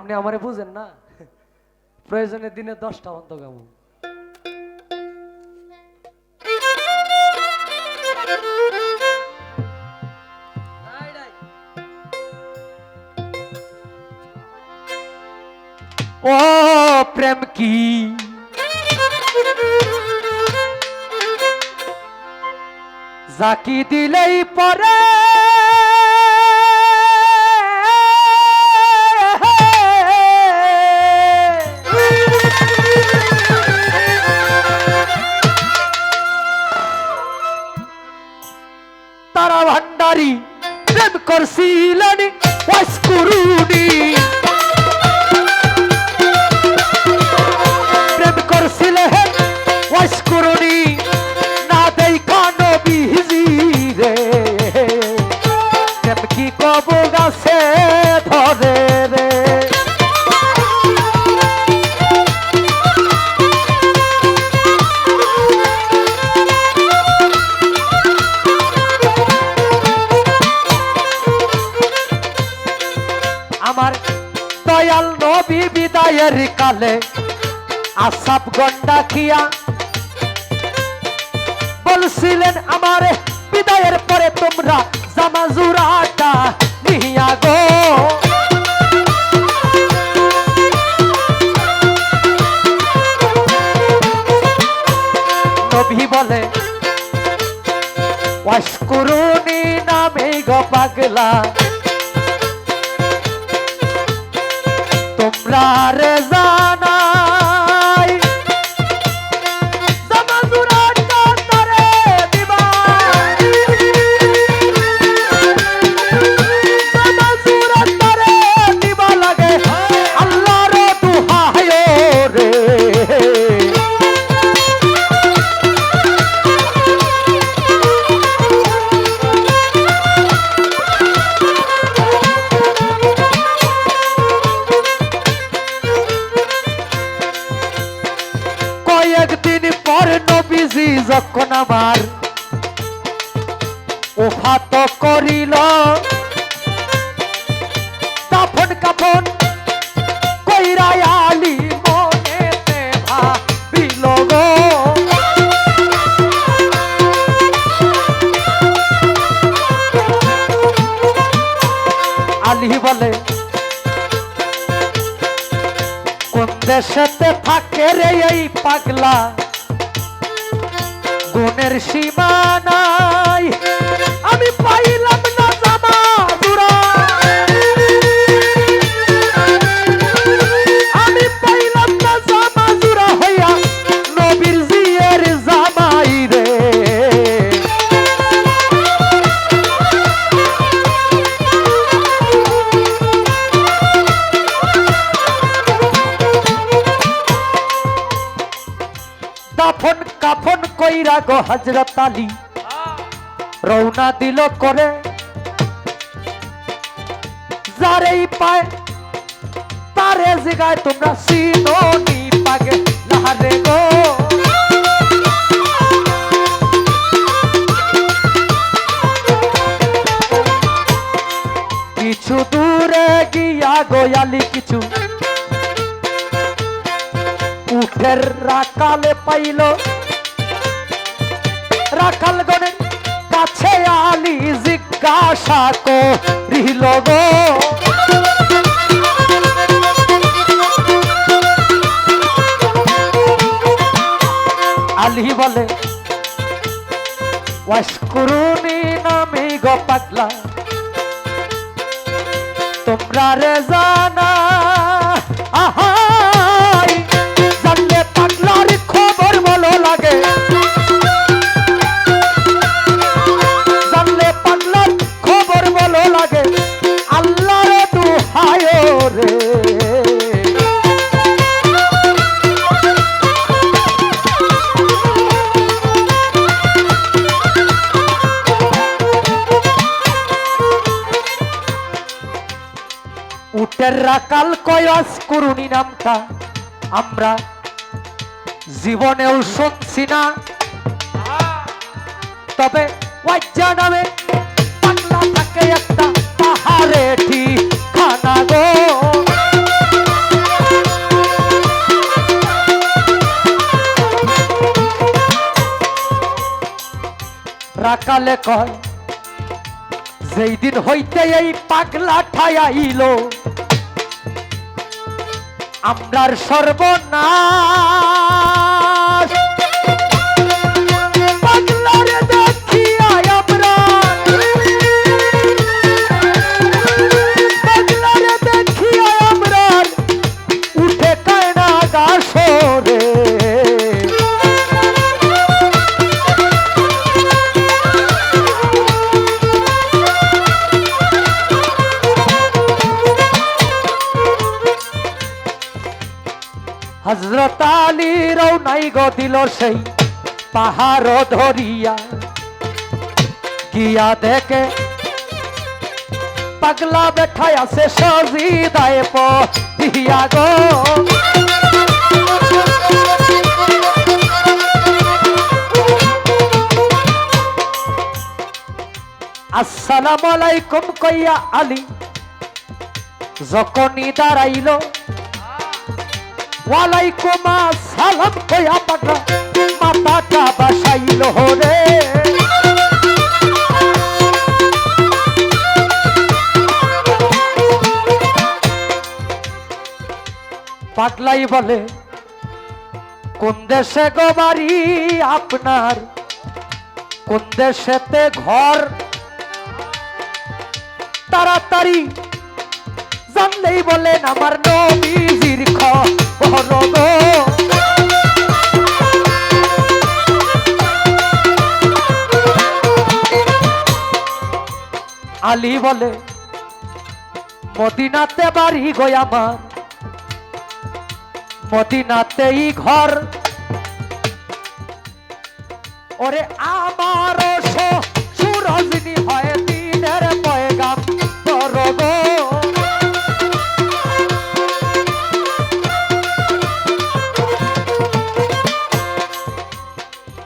আপনি আমারে বুঝেন না? প্রয়োজনের দিনে দশটা অন্ত কেমন ও, প্রেম কি? জাকি দিলেই পরে তারা ভান্ডারী প্রেম করছিলেন প্রেম নবী কালে আসাপ গন্ডা খিয়া বলছিলেন, আমার বিদায়ের পরে তোমরা জামাজুরাটা নিয়া গো। নবী বলে, ওয়াশকুরুনি নামে গো পাগলা তোমরা রে কয়েকদিন পর নবীজি যখন আমার ওফাত করিল কাফন কাফন কইরা আলি মনেতে ভাবিল গো। আলী বলে দেশেতে থাকে রে এই পাগলা। গুণের সীমা হজরত আলী। রওনা দিল করে। যারেই পায়, তারে জিগায় তোমরা সিনোনি পাগে। লাহারে গো। কিছু দূরে গিয়া গোয়ালি কিছু উঠের রাকালে পাইল। রাখাল গনে কাছে আলি জিজ্ঞাসা করিল গো। আলি বলে নামে গো পাগলা তোমরা রে উটের রাকাল কয়াস করুনি নামটা। আমরা জীবনেও শুনছি না। তবে ওয়াজ্জা নামে পাগলা থাকে একটা পাহাড়ে ঠিকানা গো। রাকালে কয়, যেই দিন হইতে এই পাগলা ঠাইল আমরার সর্বনাশ। গো সেই পাহাড় ধরিয়া। গিয়া দেখে পাগলা বেঠায় আছে সজিদায় পিয়া গো। আসসালামু আলাইকুম কইয়া আলী, যখনই দাঁড়াইল ওয়ালাইকুম আসসালাম কইয়া বাসাইল রে। পাগলাই বলে, কোন দেশে গো বাড়ি আপনার? কোন দেশেতে ঘর? তাড়াতাড়ি জানলেই বলেন আমার নবীজির আলী বলে, মদিনাতে বাড়ি গই আমার। মদিনাতেই ঘর। ওরে আমার সুরজনী হয় দিনের পয়গাম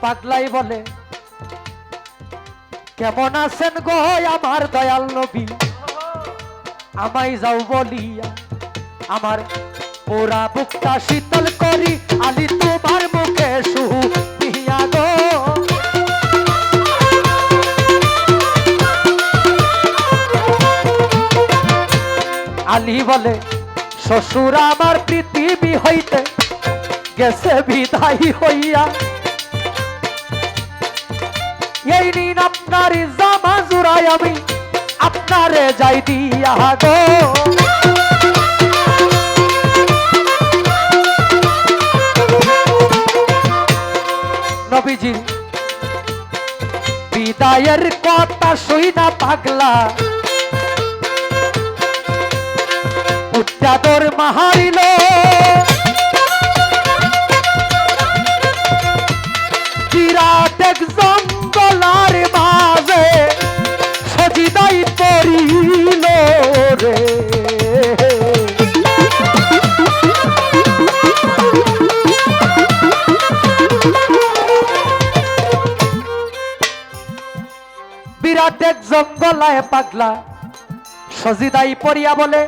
পাগলাই বলে কেমন আছেন গো আমার দয়াল নবী? আমায় যাও বলিয়া আমার পোড়া বুকটা শীতল করি, আলি তোমার মুখে দিয়া গো। আলী বলে, শ্বশুর আমার পৃথিবী হইতে গেছে বিদায় হইয়া। এই নিন আপনার জামা জুড়াই আমি, আপনারে যাই দিয়া গো নবীজি, বিদায়ের কথা শুই না পাগলা। উচ্চাদর মাহারিল। বিরাট এক জঙ্গলার মাঝে সজিদাই পড়িল রে। বিরাট এক জঙ্গলায় পাগলা, সজিদাই পড়িয়া বলে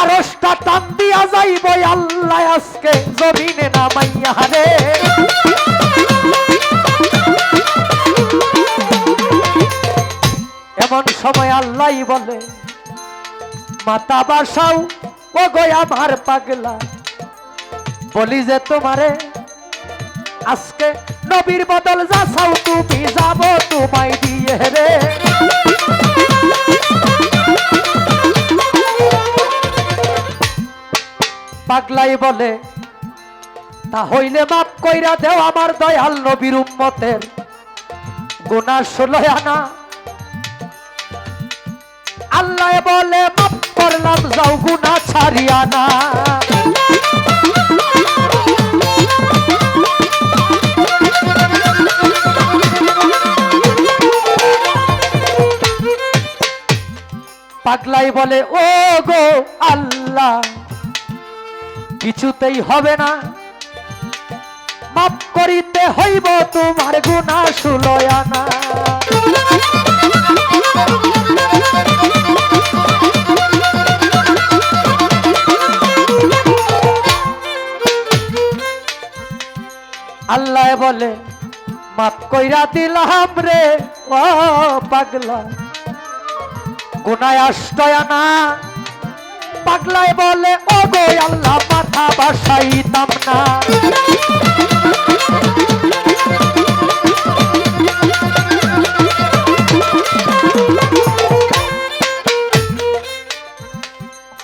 আরসটা টান দিয়া যাইব আল্লাহ আজকে জমিনে নামাইয়া রে। এমন সময় আল্লাহ বলে, মাতা বাসাও ও গো আমার পাগলা। বলি যে, তোমারে আজকে নবীর বদল যাচাও, তুমি যাব তোমায় দিয়ে রে। পাগলাই বলে, তা হইলে মাপ কইরা দেও আমার দয়াল নবীর উম্মতের। গুনা ষোলো আনা আল্লাহ বলে মাপ করলাম ছাড়িয়া না। পাগলাই বলে, ও গো আল্লাহ, কিছুতেই হবে না। মাপ করিতে হইব তোমার গুণা সুলয়ানা আল্লাহ বলে মাপ কইরা দিলাম রে, ও পাগলা। গুনায় আষ্টয়া না পাগলায় বলে ও গো আল্লাহ, মাথা বাসাইতাম না।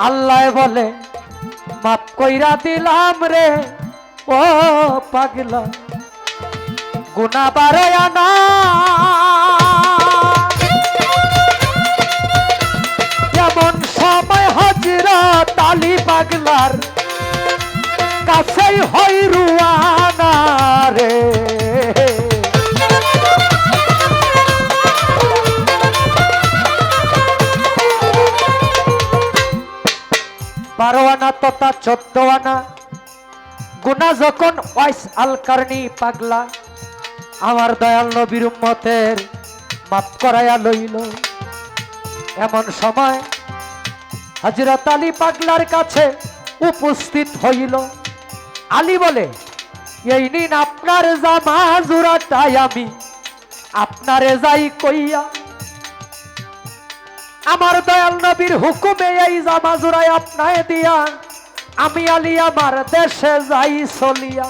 আল্লাহ বলে মাপ কইরা দিলাম রে ও পাগলা গুনা বারয়া না এমন সময় হাজিরা তালি পাগলার কাছেই হই রুয়ানা রে। বারো আনা তথা চোদ্দ আনা যখন ওয়াইস আলকারনি পাগলা, আমার দয়াল নবীর উম্মতের মাপ করাইয়া লইল। এমন সময় হজরত আলী পাগলার কাছে উপস্থিত হইল। আলী বলে, এই নিন আপনার জামা জোড়াটাই আমি, আপনারে যাই কইয়া। আমার দয়াল নবীর হুকুমে এই জামা জোড়াই আপনায় দিয়া আমি আলী আমার দেশে যাই চলিয়া।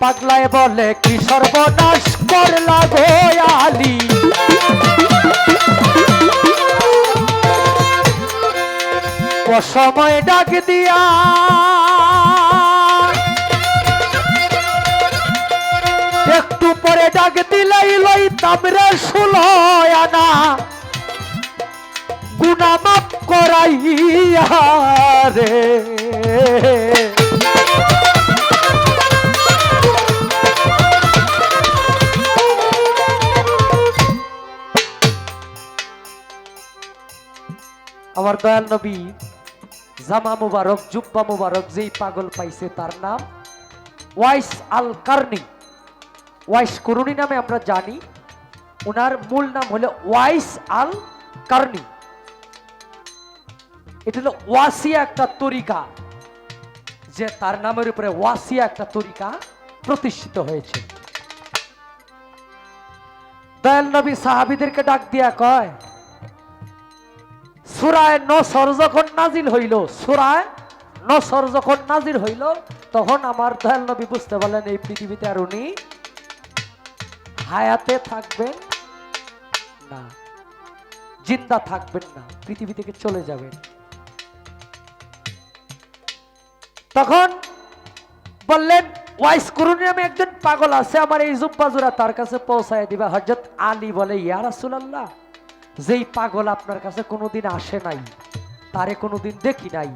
পাগলায় বলে, কি সর্বনাশ করলা গো আলী? ও সময় ডাক দিয়া। একটু পরে ডাক দিলাই লই তামরে ষোলয় আনা। গুনা মাপ করাইয়া রে। আমার দয়াল নবী, জামা মুবারক, জুব্বা মুবারক যেই পাগল পাইছে তার নাম Uwais al Qarni Uwais Qarni নামে আমরা জানি। ওনার মূল নাম হলো ওয়াইস আল কার্নি এটা হলো ওয়াসিয়া একটা তরিকা, যে তার নামের উপরে ওয়াসিয়া একটা তরিকা প্রতিষ্ঠিত হয়েছে। দয়াল নবী সাহাবিদেরকে ডাক দিয়া কয়, সুরায় নসর যখন নাজিল হইল, সুরায় নসর যখন নাজিল হইল, তখন আমার দয়াল নবী বুঝতে পারলেন এই পৃথিবীতে আর উনি হায়াতে থাকবেন না, জিন্দা থাকবেন না, পৃথিবী থেকে চলে যাবেন। তখন বললেন, ওয়াইস করুনি আমি একজন পাগল, আছে আমার এই জুব্বাজুরা তার কাছে পৌঁছায় দিবা। হজরত আলী বলে, ইয়া রাসূলুল্লাহ, যেই পাগল আপনার কাছে কোনোদিন আসে নাই, তারে কোনোদিন দেখি নাই,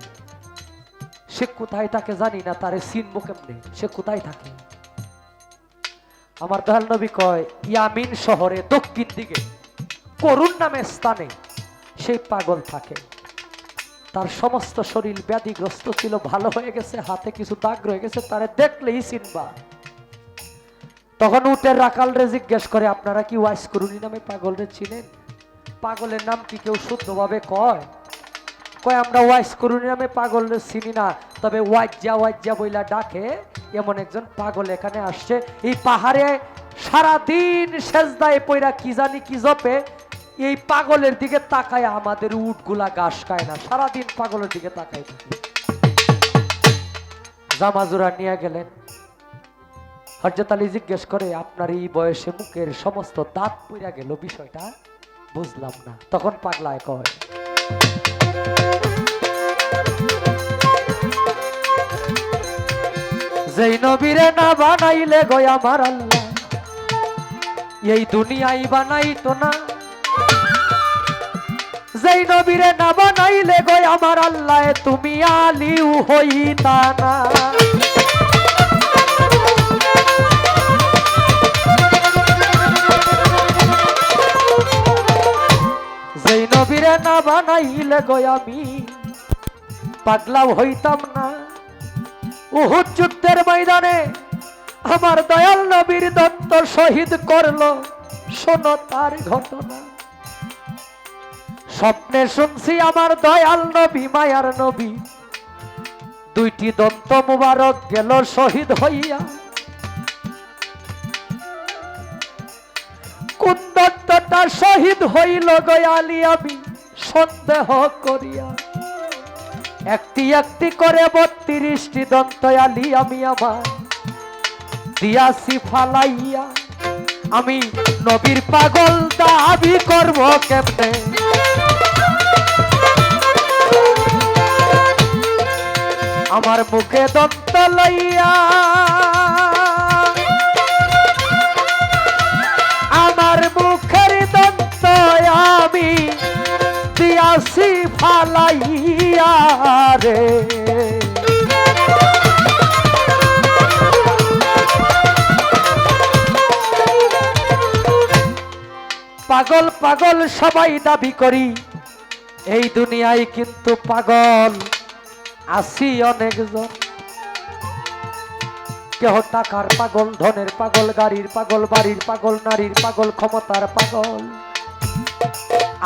সে কোথায় থাকে জানি না, তারে চিনবো কেমনে? সে কোথায় থাকে? আমার দয়াল নবী কয়, ইয়ামিন শহরে দক্ষিণ দিকে করুণ নামে স্থানে, সেই পাগল থাকে। তার সমস্ত শরীর ব্যাধিগ্রস্ত ছিল, ভালো হয়ে গেছে, হাতে কিছু দাগ রয়ে গেছে, তারে দেখলেই চিনবা। তখন উটের রাকাল রে জিজ্ঞেস করে, আপনারা কি ওয়াইস করুনি নামে পাগল রে চিনেন? পাগলের নাম কি কেউ শুদ্ধভাবে কয়? কয়, আমরা ওয়াইস করুনি নামে পাগল রে চিনি না, তবে ওয়াজ্জা ওয়াজ্জা বইলা ডাকে, এমন একজন পাগল এখানে আসছে। এই পাহাড়ে সারাদিন সেজদায় পইরা কি জানি কি জপে এই পাগলের দিকে তাকায়, আমাদের উটগুলা ঘাস খায় না। সারাদিন পাগলের দিকে তাকায় জামাজুরা নিয়ে গেলেন। আলী জিজ্ঞেস করে, আপনার এই বয়সে মুখের সমস্ত দাঁত পইরা গেল, বিষয়টা বুঝলাম না। তখন পাগলায় কয়, যেই নবীরে না বানাইলে গো আমার আল্লাহ, এই দুনিয়াই বানাইতো না যেই নবীরে না বানাইলে গো আমার আল্লাহ, তুমি আলিউ হইতা না। নবীরে না বানাইলে গো আমি পাগলাও হইতাম না। উহুদ যুদ্ধের ময়দানে আমার দয়াল নবীর দত্ত শহীদ করল, শোনো তার ঘটনা। স্বপ্নে শুনছি আমার দয়াল নবী, মায়ার নবী। দুইটি দন্ত মুবারক গেল শহীদ হইয়া। কোন শহীদ হইল গয়ালি আমি সন্দেহ করিয়া। একটি একটি করে বত্রিশটি দন্ত আলি আমি আমার দিয়াছি ফালাইয়া আমি নবীর পাগল দাবি করব কেমনে? আমার মুখে দন্ত লইয়া। আমার মুখের দন্ত আমি দিয়াছি ফালাইয়া রে। পাগল পাগল সবাই দাবি করি, এই দুনিয়ায় কিন্তু পাগল। আসি অনেকজন। কেহ টাকার পাগল, ধনের পাগল, গাড়ির পাগল, বাড়ির পাগল, নারীর পাগল, ক্ষমতার পাগল।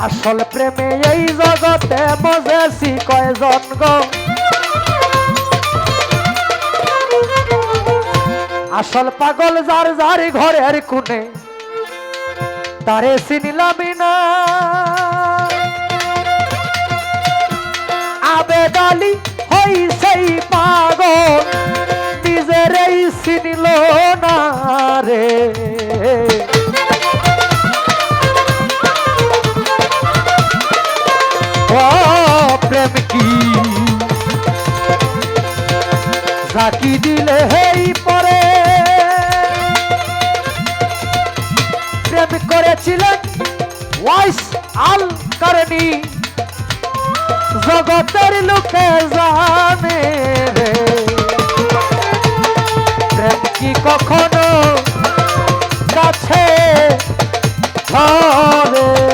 আসল প্রেমে এই জগতে মজেছি কয়জন গো? আসল পাগল যার যার ঘরের কোণে, তারে চিনিলামি না। আবেদালি হই সেই পাগল নিজেরই চিনিল না রে। প্রেম কি? জাকি দিলে হেই পরে। প্রেম করেছিলেন ওয়াইস আল কারণী জগতের লোকে জানে রে। কি কখনো কাছে ধরে?